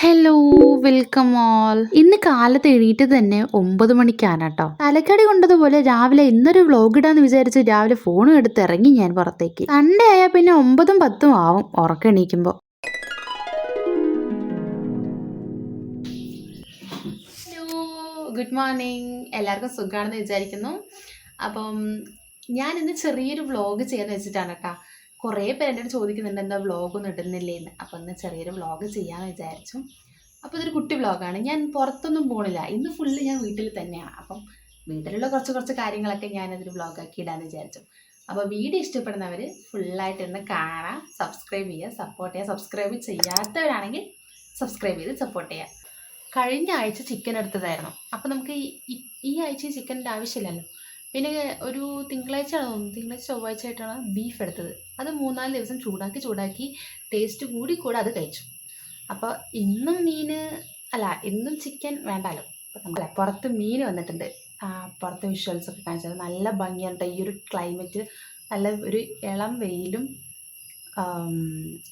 Hello welcome all ഇന്ന് കാലത്ത് എഴുന്നേറ്റ് തന്നെ ഒമ്പത് മണിക്കാണ് കേട്ടോ. തലക്കടി കൊണ്ടതുപോലെ രാവിലെ ഇന്നൊരു വ്ലോഗ് ഇടാന്ന് വിചാരിച്ച് രാവിലെ ഫോണും എടുത്ത് ഇറങ്ങി ഞാൻ പുറത്തേക്ക്. സൺഡേ ആയാൽ പിന്നെ ഒമ്പതും പത്തും ആവും ഉറക്കം എണീക്കുമ്പോൾ ഹലോ ഗുഡ് മോർണിംഗ് എല്ലാവർക്കും സുഖമാണെന്ന് വിചാരിക്കുന്നു. അപ്പം ഞാൻ ഇന്ന് ചെറിയൊരു വ്ലോഗ് ചെയ്യാന്ന് വെച്ചിട്ടാണ് കേട്ടോ. കുറേ പേര് ചോദിക്കുന്നുണ്ട് എന്താ വ്ലോഗൊന്നും ഇടുന്നില്ലേ എന്ന് അപ്പം ഇന്ന് ചെറിയൊരു വ്ളോഗ് ചെയ്യാമെന്ന് വിചാരിച്ചു. അപ്പോൾ ഇതൊരു കുട്ടി വ്ളോഗാണ് ഞാൻ പുറത്തൊന്നും പോണില്ല. ഇന്ന് ഫുള്ള് ഞാൻ വീട്ടിൽ തന്നെയാണ് അപ്പം വീട്ടിലുള്ള കുറച്ച് കുറച്ച് കാര്യങ്ങളൊക്കെ ഞാനതൊരു വ്ളോഗാക്കി ഇടാമെന്ന് വിചാരിച്ചു. അപ്പോൾ വീഡിയോ ഇഷ്ടപ്പെടുന്നവർ ഫുള്ളായിട്ട് ഇന്ന് കാണാം സബ്സ്ക്രൈബ് ചെയ്യുക സപ്പോർട്ട് ചെയ്യുക സബ്സ്ക്രൈബ് ചെയ്യാത്തവരാണെങ്കിൽ സബ്സ്ക്രൈബ് ചെയ്ത് സപ്പോർട്ട് ചെയ്യുക കഴിഞ്ഞ ആഴ്ച ചിക്കൻ എടുത്തതായിരുന്നു. അപ്പോൾ നമുക്ക് ഈ- ഈ ആഴ്ച ചിക്കന്റെ ആവശ്യമില്ലല്ലോ. പിന്നെ ഒരു തിങ്കളാഴ്ച തോന്നുന്നു. തിങ്കളാഴ്ച ചൊവ്വാഴ്ച ആയിട്ടാണ് ബീഫ് എടുത്തത്. അത് മൂന്നാൽ ദിവസം ചൂടാക്കി ചൂടാക്കി ടേസ്റ്റ് കൂടി കൂടെ അത് കഴിച്ചു. അപ്പോൾ ഇന്നും മീൻ അല്ല ഇന്നും ചിക്കൻ വേണ്ടാലോ? അപ്പോൾ നമ്മൾ പുറത്ത് മീൻ വന്നിട്ടുണ്ട്. പുറത്തെ വിഷ്വൽസ് ഒക്കെ കാണിച്ചത് നല്ല ഭംഗിയാണ് ഈ ഒരു ക്ലൈമറ്റ് നല്ല ഒരു ഇളം വെയിലും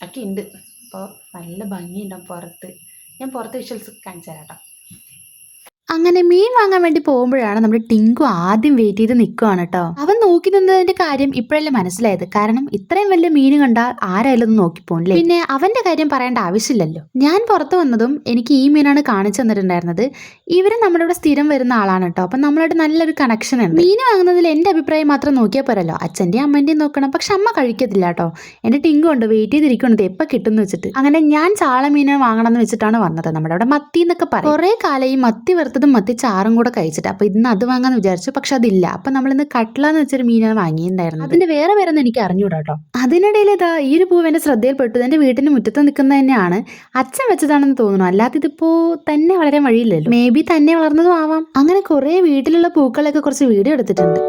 ഒക്കെ ഉണ്ട്. അപ്പോൾ നല്ല ഭംഗിയുണ്ടാവും പുറത്ത്. ഞാൻ പുറത്ത് വിഷ്വൽസ് കാണിച്ചു തരാം കേട്ടോ. അങ്ങനെ മീൻ വാങ്ങാൻ വേണ്ടി പോകുമ്പോഴാണ് നമ്മുടെ ടിങ്കു ആദ്യം വെയിറ്റ് ചെയ്ത് നിൽക്കുവാണ് കേട്ടോ. അവൻ നോക്കി നിന്നതിന്റെ കാര്യം ഇപ്പോഴല്ലേ മനസ്സിലായത്? കാരണം ഇത്രയും വലിയ മീൻ കണ്ടാൽ ആരായാലും ഒന്ന് നോക്കി പോകില്ലേ പിന്നെ അവന്റെ കാര്യം പറയേണ്ട ആവശ്യമില്ലല്ലോ. ഞാൻ പുറത്തു വന്നതും എനിക്ക് ഈ മീനാണ് കാണിച്ചു തന്നിട്ടുണ്ടായിരുന്നത്. ഇവർ നമ്മുടെ ഇവിടെ സ്ഥിരം വരുന്ന ആളാണ് കേട്ടോ. അപ്പൊ നമ്മളോട് നല്ലൊരു കണക്ഷൻ ഉണ്ട്. മീൻ വാങ്ങുന്നതിൽ എന്റെ അഭിപ്രായം മാത്രം നോക്കിയാൽ പോരല്ലോ. അച്ഛന്റെയും അമ്മന്റെയും നോക്കണം. പക്ഷെ അമ്മ കഴിക്കത്തില്ല കേട്ടോ. എന്റെ ടിങ്കു ഉണ്ട് വെയിറ്റ് ചെയ്തിരിക്കുന്നത് എപ്പോൾ കിട്ടുമെന്ന് വെച്ചിട്ട്. അങ്ങനെ ഞാൻ ചാള മീൻ വാങ്ങണം എന്ന് വെച്ചിട്ടാണ് വന്നത്. നമ്മുടെ അവിടെ മത്തി എന്നൊക്കെ പറയും. കുറെ കാലം ഈ മത്തി വറുത്തതും മത്തി ചാറും കൂടെ കഴിച്ചിട്ട്. അപ്പൊ ഇന്ന് അത് വാങ്ങാന്ന് വിചാരിച്ചു. പക്ഷെ അതില്ല. അപ്പൊ നമ്മൾ ഇന്ന് കട്ട്ല എന്ന് വെച്ചൊരു മീനാണ് വാങ്ങിയിട്ടുണ്ടായിരുന്നത്? അതിന്റെ വേറെ പേരൊന്നും എനിക്ക് അറിഞ്ഞൂടാ കേട്ടോ അതിനിടയിൽ ഇതാ ഈ ഒരു പൂവ് എന്റെ ശ്രദ്ധയിൽപ്പെട്ടു. എന്റെ വീട്ടിന് മുറ്റത്ത് നിൽക്കുന്നത് തന്നെയാണ്. അച്ഛൻ വെച്ചതാണെന്ന് തോന്നുന്നു. അല്ലാതെ ഇതിപ്പോ തന്നെ വളരാൻ വഴിയില്ലല്ലോ. മേ ബി തന്നെ വളർന്നതും ആവാം. അങ്ങനെ കുറെ വീട്ടിലുള്ള പൂക്കളൊക്കെ കുറച്ച് വീഡിയോ എടുത്തിട്ടുണ്ട്.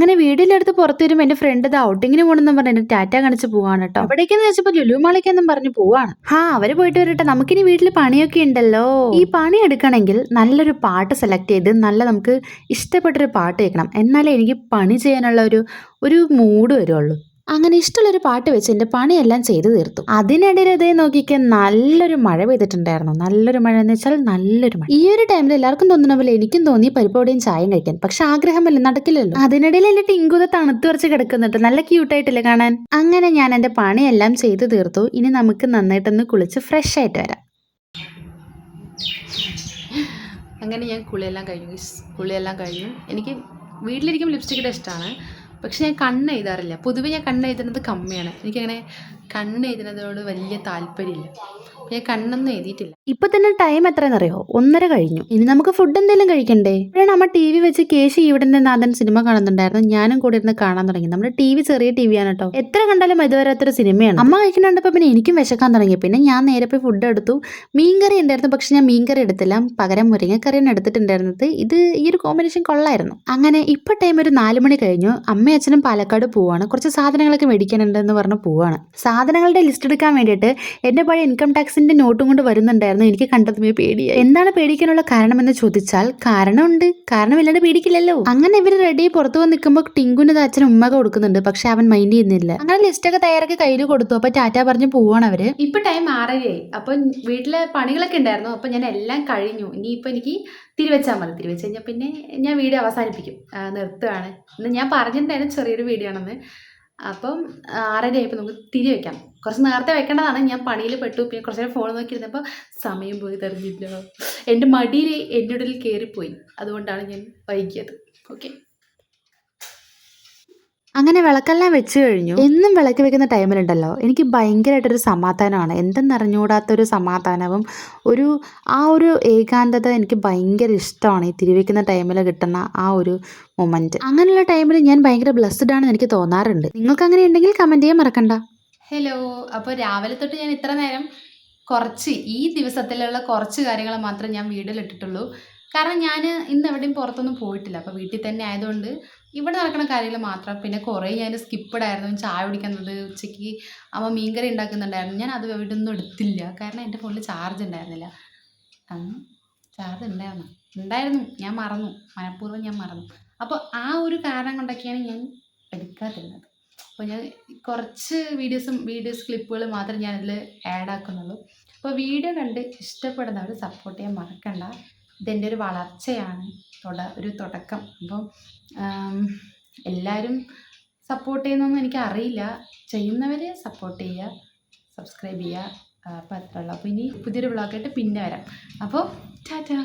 അങ്ങനെ വീടിലെടുത്ത് പുറത്തു വരുമ്പോൾ എന്റെ ഫ്രണ്ട് ഇത് ഔട്ടിങ്ങിന് പോകണമെന്നും പറഞ്ഞ് എന്നെ ടാറ്റ കാണിച്ച് പോവാണ് കേട്ടോ അവിടേക്കെന്ന് വെച്ചപ്പോ ലുലു മാളിക്കെന്നും പറഞ്ഞു പോവാണ്. ഹാ അവർ പോയിട്ട് വരട്ടെ. നമുക്കിനി വീട്ടിൽ പണിയൊക്കെ ഉണ്ടല്ലോ. ഈ പണി എടുക്കണമെങ്കിൽ നല്ലൊരു പാട്ട് സെലക്ട് ചെയ്ത് നല്ല നമുക്ക് ഇഷ്ടപ്പെട്ടൊരു പാട്ട് കേൾക്കണം. എന്നാലേ എനിക്ക് പണി ചെയ്യാനുള്ള ഒരു ഒരു മൂഡ് വരുള്ളൂ. അങ്ങനെ ഇഷ്ടമുള്ളൊരു പാട്ട് വെച്ച് എന്റെ പണിയെല്ലാം ചെയ്തു തീർത്തു. അതിനിടയിൽ ഇതേ നോക്കിക്ക് നല്ലൊരു മഴ പെയ്തിട്ടുണ്ടായിരുന്നു. നല്ലൊരു മഴ എന്ന് വെച്ചാൽ നല്ലൊരു മഴ. ഈ ഒരു ടൈമിൽ എല്ലാവർക്കും തോന്നുന്ന പോലെ എനിക്കും തോന്നി പരിപ്പോടെയും ചായയും കഴിക്കാൻ. പക്ഷെ ആഗ്രഹമല്ല നടക്കില്ലല്ലോ. അതിനിടയിൽ എന്റെ ടിങ്കുത തണുത്ത് കുറച്ച് കിടക്കുന്നുണ്ട്. നല്ല ക്യൂട്ടായിട്ടില്ലേ കാണാൻ? അങ്ങനെ ഞാൻ എന്റെ പണിയെല്ലാം ചെയ്തു തീർത്തു. ഇനി നമുക്ക് നന്നായിട്ടൊന്ന് കുളിച്ച് ഫ്രഷ് ആയിട്ട് വരാം. അങ്ങനെ ഞാൻ കുളിയെല്ലാം കഴിഞ്ഞു. കുളിയെല്ലാം കഴിഞ്ഞു. എനിക്ക് വീട്ടിലിരിക്കുമ്പോൾ ലിപ്സ്റ്റിക് ഇഷ്ടമാണ്. പക്ഷെ ഞാൻ കണ്ണ് എഴുതാറില്ല. പൊതുവെ ഞാൻ കണ്ണ് എഴുതുന്നത് കമ്മിയാണ്. എനിക്കങ്ങനെ കണ്ണ് എഴുതുന്നതിനോട് വലിയ താല്പര്യമില്ല. ഞാൻ കണ്ണൊന്നും എഴുതിയിട്ടില്ല. ഇപ്പൊ തന്നെ ടൈം എത്രയെന്നറിയോ? ഒന്നര കഴിഞ്ഞു. ഇനി നമുക്ക് ഫുഡ് എന്തെങ്കിലും കഴിക്കണ്ടേ? ഇപ്പോഴാണ് അമ്മ ടി വി വെച്ച് കേശി ഇവിടെ നാഥൻ സിനിമ കാണുന്നുണ്ടായിരുന്നു. ഞാനും കൂടെ ഇരുന്ന് കാണാൻ തുടങ്ങി. നമ്മുടെ ടി വി ചെറിയ ടി വിയാണ് കേട്ടോ എത്ര കണ്ടാലും ഇതുവരാത്തൊരു സിനിമയാണ് അമ്മ കഴിക്കുന്നുണ്ടപ്പോൾ പിന്നെ എനിക്കും വിശക്കാൻ തുടങ്ങി. പിന്നെ ഞാൻ നേരെ പോയി ഫുഡ് എടുത്തു. മീൻകറി ഉണ്ടായിരുന്നു. പക്ഷെ ഞാൻ മീൻകറി എടുത്തില്ല. പകരം മുരിങ്ങക്കറിയാണ് എടുത്തിട്ടുണ്ടായിരുന്നത്. ഇത് ഈ ഒരു കോമ്പിനേഷൻ കൊള്ളായിരുന്നു. അങ്ങനെ ഇപ്പൊ ടൈം ഒരു നാല് മണി കഴിഞ്ഞു. അമ്മയും അച്ഛനും പാലക്കാട് പോവാണ്. കുറച്ച് സാധനങ്ങളൊക്കെ മേടിക്കാനുണ്ടെന്ന് പറഞ്ഞ് പോവാണ്. സാധനങ്ങളുടെ ലിസ്റ്റ് എടുക്കാൻ വേണ്ടിയിട്ട് എന്റെ പഴയ ഇൻകം ടാക്സിന്റെ നോട്ടും കൊണ്ട് വരുന്നുണ്ടായിരുന്നു. എനിക്ക് കണ്ടതുമേ പേടിയായി. എന്താണ് പേടിക്കാനുള്ള കാരണമെന്ന് ചോദിച്ചാൽ കാരണമുണ്ട്. കാരണമില്ലാണ്ട് പേടിക്കില്ലല്ലോ. അങ്ങനെ ഇവർ റെഡി പുറത്തു വന്ന് നിൽക്കുമ്പോൾ ടിങ്കുന് അച്ഛൻ ഉമ്മ കൊടുക്കുന്നുണ്ട്. പക്ഷെ അവൻ മൈൻഡ് ചെയ്യുന്നില്ല. അങ്ങനെ ലിസ്റ്റ് ഒക്കെ തയ്യാറാക്കി കയ്യിൽ കൊടുത്തു. അപ്പൊ ടാറ്റ പറഞ്ഞ് പോവാണ് അവർ. ഇപ്പൊ ടൈം ആറരയായി. അപ്പൊ വീട്ടിലെ പണികളൊക്കെ ഉണ്ടായിരുന്നു. അപ്പൊ ഞാൻ എല്ലാം കഴിഞ്ഞു. ഇനിയിപ്പോ എനിക്ക് തിരുവച്ചാൽ മതി. തിരുവച്ച് കഴിഞ്ഞാൽ പിന്നെ ഞാൻ വീഡിയോ അവസാനിപ്പിക്കും. നിർത്തുകയാണ് ഞാൻ പറഞ്ഞിട്ടുണ്ടായിരുന്നു ചെറിയൊരു വീഡിയോ ആണെന്ന്. അപ്പം ആറര ആയപ്പോൾ നമുക്ക് തിരി വെക്കാം. കുറച്ച് നേരത്തെ വെക്കേണ്ടതാണ്. ഞാൻ പണിയിൽ പെട്ടു. പിന്നെ കുറച്ച് നേരം ഫോൺ നോക്കിയിരുന്നപ്പോൾ സമയം പോയി തെറിഞ്ഞില്ല എന്റെ മടിയിൽ എന്റെ ഉള്ളിൽ കയറിപ്പോയി അതുകൊണ്ടാണ് ഞാൻ വൈകിയത്. ഓക്കെ അങ്ങനെ വിളക്കെല്ലാം വെച്ച് കഴിഞ്ഞു. എന്നും വിളക്ക് വെക്കുന്ന ടൈമിലുണ്ടല്ലോ എനിക്ക് ഭയങ്കരമായിട്ടൊരു സമാധാനമാണ്. എന്തെന്നറിഞ്ഞുകൂടാത്തൊരു സമാധാനവും ഒരു ആ ഒരു ഏകാന്തത എനിക്ക് ഭയങ്കര ഇഷ്ടമാണ്. ഈ തിരിവെക്കുന്ന ടൈമിൽ കിട്ടുന്ന ആ ഒരു മൊമെന്റ് അങ്ങനെയുള്ള ടൈമിൽ ഞാൻ ഭയങ്കര ബ്ലെസ്ഡ് ആണെന്ന് എനിക്ക് തോന്നാറുണ്ട്. നിങ്ങൾക്ക് അങ്ങനെ ഉണ്ടെങ്കിൽ കമന്റ് ചെയ്യാൻ മറക്കണ്ട. ഹലോ അപ്പോൾ രാവിലെ തൊട്ട് ഞാൻ ഇത്ര നേരം കുറച്ച് ഈ ദിവസത്തിലുള്ള കുറച്ച് കാര്യങ്ങൾ മാത്രം ഞാൻ വീട്ടിലിട്ടിട്ടുള്ളൂ. കാരണം ഞാൻ ഇന്ന് എവിടെയും പുറത്തൊന്നും പോയിട്ടില്ല. അപ്പോൾ വീട്ടിൽ തന്നെ ആയതുകൊണ്ട് ഇവിടെ നടക്കുന്ന കാര്യങ്ങൾ മാത്രം. പിന്നെ കുറേ ഞാൻ സ്കിപ്പിഡായിരുന്നു. ചായ കുടിക്കുന്നത് ഉച്ചയ്ക്ക് അമ്മ മീൻകറി ഉണ്ടാക്കുന്നുണ്ടായിരുന്നു. ഞാൻ അത് ഇവിടെ ഒന്നും എടുത്തില്ല. കാരണം എന്റെ ഫോണിൽ ചാർജ് ഉണ്ടായിരുന്നില്ല. ചാർജ് ഉണ്ടായിരുന്നു. ഉണ്ടായിരുന്നു. ഞാൻ മറന്നു. മനഃപൂർവം ഞാൻ മറന്നു. അപ്പോൾ ആ ഒരു കാരണം കൊണ്ടൊക്കെയാണ് ഞാൻ എടുക്കാതിരുന്നത്. അപ്പോൾ ഞാൻ കുറച്ച് വീഡിയോസും വീഡിയോസ് ക്ലിപ്പുകൾ മാത്രം ഞാനതിൽ ആഡ് ആക്കുന്നുള്ളൂ അപ്പോൾ വീഡിയോ കണ്ട് ഇഷ്ടപ്പെടുന്നവർ സപ്പോർട്ട് ചെയ്യാൻ മറക്കണ്ട. ഇതെന്റെ ഒരു വളർച്ചയാണ്. തുട ഒരു തുടക്കം. അപ്പം എല്ലാവരും സപ്പോർട്ട് ചെയ്യുന്നൊന്നും എനിക്കറിയില്ല. ചെയ്യുന്നവരെ സപ്പോർട്ട് ചെയ്യുക സബ്സ്ക്രൈബ് ചെയ്യുക. അപ്പോൾ അത്രയുള്ളൂ അപ്പോൾ ഇനി പുതിയൊരു വ്ളോഗായിട്ട് പിന്നെ വരാം. അപ്പോൾ ടാറ്റാ